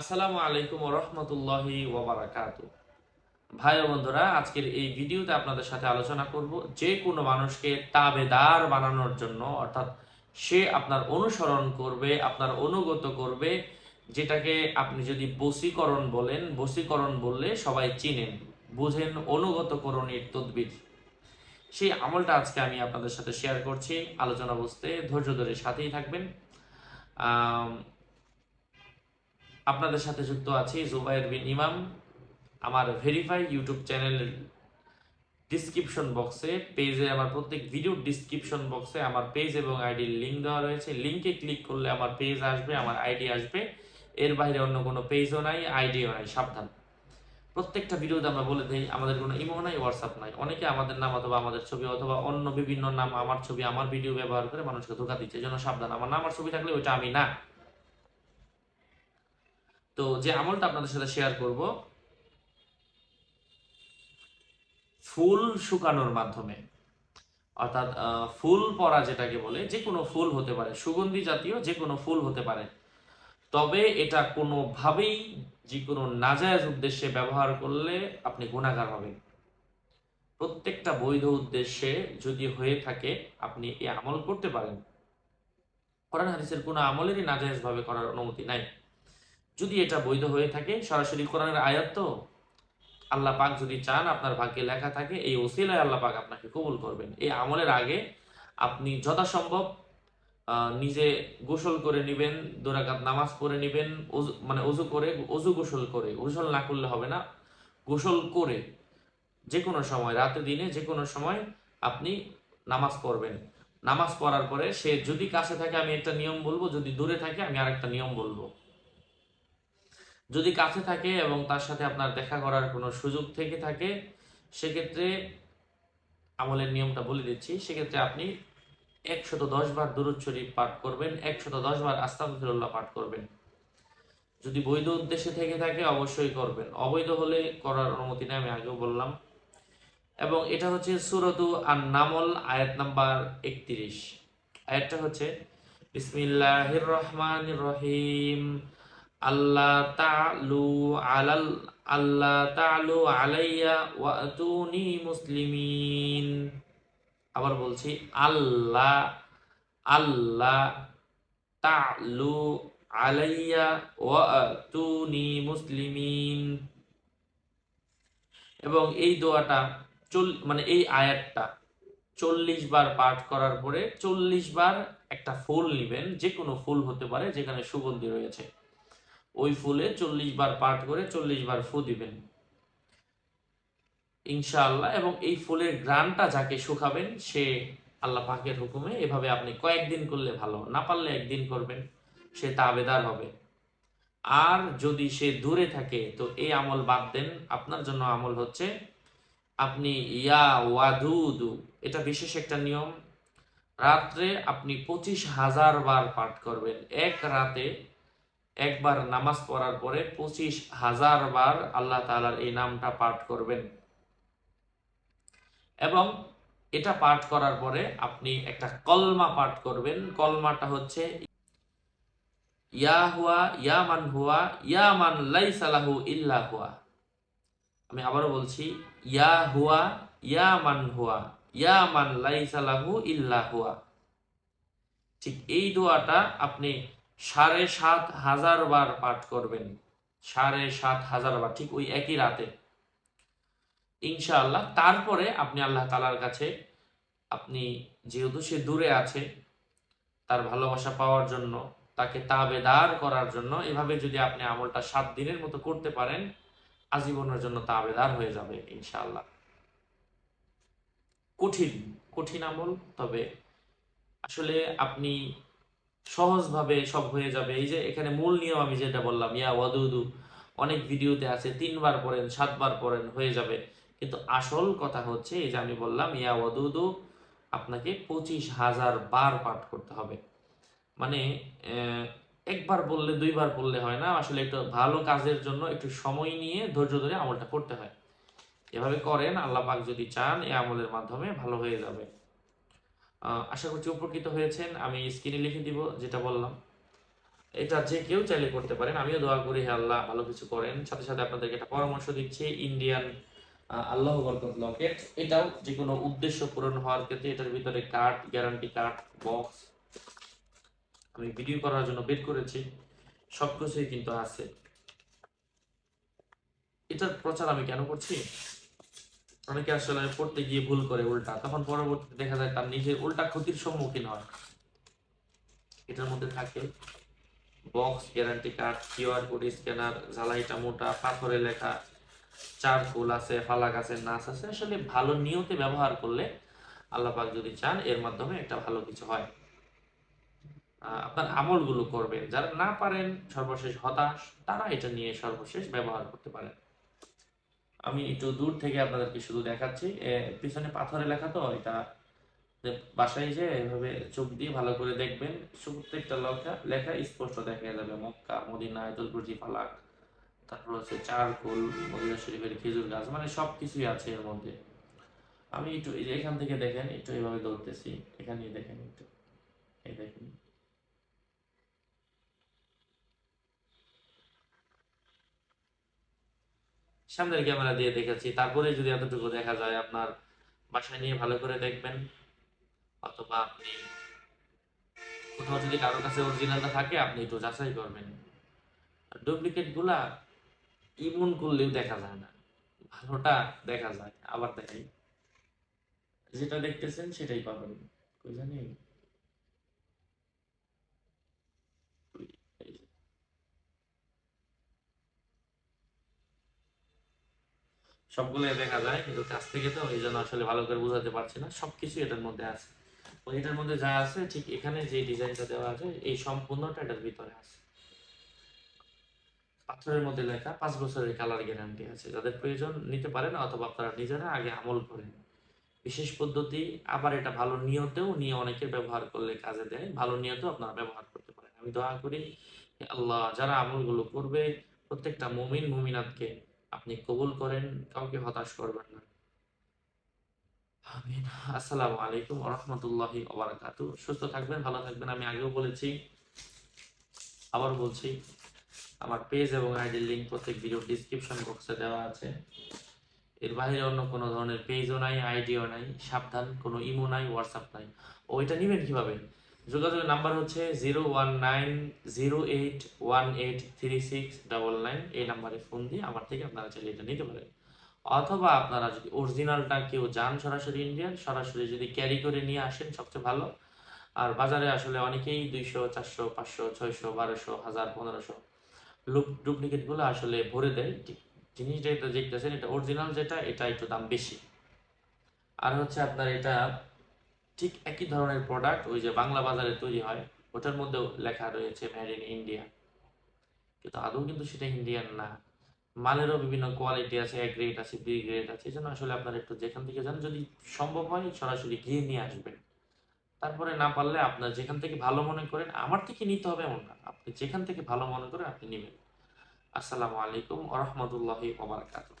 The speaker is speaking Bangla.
আসসালামু আলাইকুম রহমতুল্লাহি ওবরাকাত ভাই বন্ধুরা, আজকের এই ভিডিওতে আপনাদের সাথে আলোচনা করব যে কোনো মানুষকে তাবেদার বানানোর জন্য, অর্থাৎ সে আপনার অনুসরণ করবে, আপনার অনুগত করবে, যেটাকে আপনি যদি বসীকরণ বলেন, বসীকরণ বললে সবাই চিনেন, বুঝেন, অনুগত করণীর তদবির। সেই আমলটা আজকে আমি আপনাদের সাথে শেয়ার করছি, আলোচনা বুঝতে ধৈর্য ধরে সাথেই থাকবেন। আপনাদের সাথে যুক্ত আছি জুবাইর বিন ইমাম। আমার ভেরিফাই ইউটিউব চ্যানেলের ডিসক্রিপশন বক্সে পেজে আমার প্রত্যেক ভিডিওর ডিসক্রিপশন বক্সে আমার পেজ এবং আইডির লিঙ্ক দেওয়া রয়েছে। লিঙ্কে ক্লিক করলে আমার পেজ আসবে, আমার আইডি আসবে। এর বাইরে অন্য কোনো পেজও নাই আইডিও নাই, সাবধান। প্রত্যেকটা ভিডিওতে আমরা বলে দিই, আমাদের কোনো ইমো নাই হোয়াটসঅ্যাপ নাই। অনেকে আমাদের নাম অথবা আমাদের ছবি অথবা অন্য বিভিন্ন নাম, আমার ছবি, আমার ভিডিও ব্যবহার করে মানুষকে ধোকা দিচ্ছে। জন্য সাবধান, আমার নাম আর ছবি থাকলে ওইটা আমি না। তো যে আমলটা আপনাদের সাথে শেয়ার করব, ফুল শুকানোর মাধ্যমে, অর্থাৎ ফুল পরা যেটাকে বলে যে কোনো ফুল হতে পারে, সুগন্ধি জাতীয় যে কোনো ফুল হতে পারে। তবে এটা কোনোভাবেই যে কোনো নাজায়জ উদ্দেশ্যে ব্যবহার করলে আপনি গুণাগার হবেন। প্রত্যেকটা বৈধ উদ্দেশ্যে যদি হয়ে থাকে, আপনি এই আমল করতে পারেন। কোরআন হাদিসের কোনো আমলেরই নাজায়জ ভাবে করার অনুমতি নাই। যদি এটা বৈধ হয়ে থাকে, সরাসরি কোরআনের আয়াত তো আল্লাহ পাক যদি চান আপনার ভাগ্যে লেখা থাকে, এই ওসিলায় আল্লাহ পাক আপনাকে কবুল করবেন। এই আমলের আগে আপনি যথাসম্ভব নিজে গোসল করে নেবেন, দুরাকাত নামাজ পড়ে নেবেন মানে অজু করে অজু গোসল করে, গোসল না করলে হবে না। গোসল করে যে কোনো সময়, রাতে দিনে যে কোনো সময় আপনি নামাজ পড়বেন। নামাজ পড়ার পরে সে যদি কাছে থাকে, আমি একটা নিয়ম বলব, যদি দূরে থাকে, আমি আরেকটা নিয়ম বলব। যদি কাছে থাকে এবং তার সাথে আপনার দেখা করার কোনো সুযোগ থেকে থাকে, সেক্ষেত্রে আমলের নিয়মটা বলে দিচ্ছি, সেক্ষেত্রে আপনি একশত দশ বার দুরুদ শরীফ পাঠ করবেন, একশত দশ বার আস্তাগফিরুল্লাহ পাঠ করবেন। যদি বৈধ উদ্দেশ্যে থেকে থাকে, অবশ্যই করবেন। অবৈধ হলে করার অনুমতি নেই, আমি আগেও বললাম। এবং এটা হচ্ছে সুরতু আর নামল আয়াত নাম্বার একত্রিশ। আয়াতটা হচ্ছে, বিসমিল্লাহির রহমানির রহিম। আল্লাহ তালু আলাল আল্লাহ তালু আলাইয়া ওয়াতুনি মুসলিমিন। আবার বলছি আল্লাহ আল্লাহ তালু আলাইয়া ওয়াতুনি মুসলিমিন। এবং এই দোয়াটা চল মানে এই আয়াতটা চল্লিশ বার পাঠ করার পরে চল্লিশ বার একটা ফুল নেবেন যে কোনো ফুল হতে পারে, যেখানে সুগন্ধি রয়েছে। ওই ফুলে চল্লিশ বার পাঠ করে চল্লিশ বার ফু দিবেন। ইনশাআল্লাহ, এবং এই ফুলের গ্রানটা যাকে শুকাবেন, সে আল্লাহ পাকের হুকুমে এভাবে আপনি কয়েকদিন করলে ভালো, না পারলে একদিন করবেন, সে তাবেদার হবে। আর যদি সে দূরে থাকে, তো এই আমল বাদ দেন। আপনার জন্য আমল হচ্ছে, আপনি ইয়া ওয়াদুদু, এটা বিশেষ একটা নিয়ম। রাত্রে আপনি পঁচিশ হাজার বার পাঠ করবেন। এক রাতে একবার নামাজ পড়ার পরে পঁচিশ হাজার বার আল্লাহ তাআলার এই নামটা পাঠ করবেন। এবং এটা পাঠ করার পরে আপনি একটা কলমা পাঠ করবেন। কলমাটা হচ্ছে, ইয়া হুয়া, ইয়া মান হুয়া, ইয়া মান লাইসা লাহু ইল্লা হুয়া। আমি আবারও বলছি, ইয়া হুয়া, ইয়া মান হুয়া, ইয়া মান লাইসা লাহু ইল্লা হুয়া। ঠিক এই দোয়াটা আপনি সাড়ে সাত হাজার বার পাঠ করবেন। সাড়ে সাত হাজার বার, ঠিক ওই একই রাতে। ইনশাআল্লাহ, তারপরে আপনি আল্লাহ তালার কাছে, আপনি যেহেতু সে দূরে আছে, তার ভালোবাসা পাওয়ার জন্য, তাকে তাবেদার করার জন্য, এভাবে যদি আপনি আমলটা সাত দিনের মতো করতে পারেন, আজীবনের জন্য তাবেদার হয়ে যাবে ইনশাআল্লাহ। কঠিন কঠিন আমল, তবে আসলে আপনি সহজভাবে সব হয়ে যাবে। এই যে এখানে মূল নিয়ম আমি যেটা বললাম, ইয়া ওয়াদুদু, অনেক ভিডিওতে আছে, তিনবার পড়েন, সাতবার পড়েন, হয়ে যাবে। কিন্তু আসল কথা হচ্ছে, এই যে আমি বললাম, ইয়া ওয়াদুদু, আপনাকে পঁচিশ হাজার বার পাঠ করতে হবে। মানে একবার বললে দুইবার বললে হয় না। আসলে একটু ভালো কাজের জন্য একটু সময় নিয়ে ধৈর্য ধরে আমলটা করতে হয়। এভাবে করেন, আল্লাহ পাক যদি চান, এই আমলের মাধ্যমে ভালো হয়ে যাবে। আশা করছি উপকৃত হয়েছেন। আমি স্ক্রিনে লিখে দিব যেটা বললাম। এটা যে কেউ চাইলে করতে পারেন। আমিও দোয়া করি, হে আল্লাহ, ভালো কিছু করেন। সাথে সাথে আপনাদেরকে একটা পরামর্শ দিচ্ছি ইন্ডিয়ান আল্লাহ লকেট। এটাও যে কোনো উদ্দেশ্য পূরণ হওয়ার ক্ষেত্রে এটার ভিতরে কার্ড গ্যারান্টি কার্ড বক্স আমি ভিডিও করার জন্য বের করেছি। সবকিছুই কিন্তু আছে। এটার প্রচার আমি কেন করছি? অনেকে আসলে পড়তে গিয়ে ভুল করে উল্টা। তখন পরবর্তীতে দেখা যায় তার নিজের উল্টা ক্ষতির সম্মুখীন হয়। এটার মধ্যে থাকে box guarantee card QR code scanner ঝালাইটা মোটা পাথরে লেখা চারকোল আছে, ফালাক আছে, নাচ আছে। আসলে ভালো নিয়তে ব্যবহার করলে আল্লাহ পাক যদি চান, এর মাধ্যমে একটা ভালো কিছু হয়। আপনার আমলগুলো করবেন। যারা না পারেন, সর্বশেষ হতাশ, তারা এটা নিয়ে সর্বশেষ ব্যবহার করতে পারেন। আমি একটু দূর থেকে আপনাদেরকে শুধু দেখাচ্ছি। পিছনে পাথরে লেখা তো, এটা বাসায় যে এভাবে চোখ দিয়ে ভালো করে দেখবেন। প্রত্যেকটা লেখা লেখা স্পষ্ট দেখা যাবে। মক্কা, মদিনা, আয়তুল ফালাক, তারপর হচ্ছে চারকোল, মদিনা শরীফের খেজুর গাছ মানে সব কিছুই আছে এর মধ্যে। আমি একটু এখান থেকে দেখেন, একটু এইভাবে ধরতেছি। এখানে দেখেন একটু। এই দেখেন। সামনের ক্যামেরা দিয়ে দেখেছি। তারপরে যদি এতটুকু দেখা যায়, আপনার বাসায় নিয়ে ভালো করে দেখবেন। অথবা আপনি কোথাও যদি কারোর কাছে অরিজিনালটা থাকে, আপনি একটু যাচাই করবেন। ডুপ্লিকেটগুলা ইমন করলেও দেখা যায় না। ভালোটা দেখা যায়, আবার দেখাই। যেটা দেখতেছেন, সেটাই পাবেন। জানি। সবগুলোই দেখা যায়, কিন্তু কাছ থেকে তো এই জন্য আসলে ভালো করে বোঝাতে পারছি না। সবকিছু এটার মধ্যে আছে। এটার মধ্যে যা আছে, ঠিক এখানে যে ডিজাইনটা দেওয়া আছে, এই সম্পূর্ণটা এটার ভিতরে আছে। পাথরের মধ্যে লেখা, পাঁচ বছরের কালার গ্যারান্টি আছে। যাদের প্রয়োজন নিতে পারেন অথবা আপনারা নিজেরা আগে আমল করেন। বিশেষ পদ্ধতি, আবার এটা ভালো নিয়তেও নিয়ে অনেকের ব্যবহার করলে কাজে দেয়। ভালো নিয়তেও আপনারা ব্যবহার করতে পারেন। আমি দোয়া করি আল্লাহ, যারা আমলগুলো করবে, প্রত্যেকটা মমিন, মুমিনাতকে আপনি কবুল করেন, কাউকে হতাশ করবেন না। আমিন। আসসালামু আলাইকুম রহমতুল্লাহি ওবারাকাতু সুস্থ থাকবেন, ভালো থাকবেন। আমি আগেও বলেছি, আবার বলছি, আমার পেজ এবং আইডির লিঙ্ক প্রত্যেক ভিডিও ডিসক্রিপশন বক্সে দেওয়া আছে। এর বাইরে অন্য কোনো ধরনের পেজও নাই, আইডিও নাই, সাবধান, কোনো ইমো নাই হোয়াটসঅ্যাপ নাই। ওইটা নেবেন কীভাবে? যোগাযোগের নাম্বার হচ্ছে zero one nine zero eight one eight three six double nine. এই নাম্বারে ফোন দিয়ে আমার থেকে আপনারা চাইলে এটা নিতে পারেন। অথবা আপনারা যদি অরিজিনালটা কেউ যান সরাসরি ইন্ডিয়ান, সরাসরি যদি ক্যারি করে নিয়ে আসেন, সবচেয়ে ভালো। আর বাজারে আসলে অনেকেই দুইশো, চারশো, পাঁচশো, ছয়শো, বারোশো, হাজার, পনেরোশো লুপ ডুপ্লিকেটগুলো আসলে ভরে দেয়। ঠিক জিনিস যেটা দেখতেছেন, এটা অরিজিনাল যেটা, এটা একটু দাম বেশি। আর হচ্ছে আপনার এটা ঠিক একই ধরনের প্রোডাক্ট ওই যে বাংলা বাজারে তৈরি হয়, ওটার মধ্যেও লেখা রয়েছে মেড ইন ইন্ডিয়া কিন্তু আদৌ কিন্তু সেটা ইন্ডিয়ান না। মালেরও বিভিন্ন কোয়ালিটি আছে এ গ্রেড আছে বি গ্রেড আছে, এই জন্য আসলে আপনার একটু যেখান থেকে যান, যদি সম্ভব হয় সরাসরি গিয়ে নিয়ে আসবেন। তারপরে না পারলে আপনার যেখান থেকে ভালো মনে করেন, আমার থেকে নিতে হবে এমন না। আপনি যেখান থেকে ভালো মনে করেন, আপনি নেবেন। আসসালামু আলাইকুম আ ওবরাকাতুহ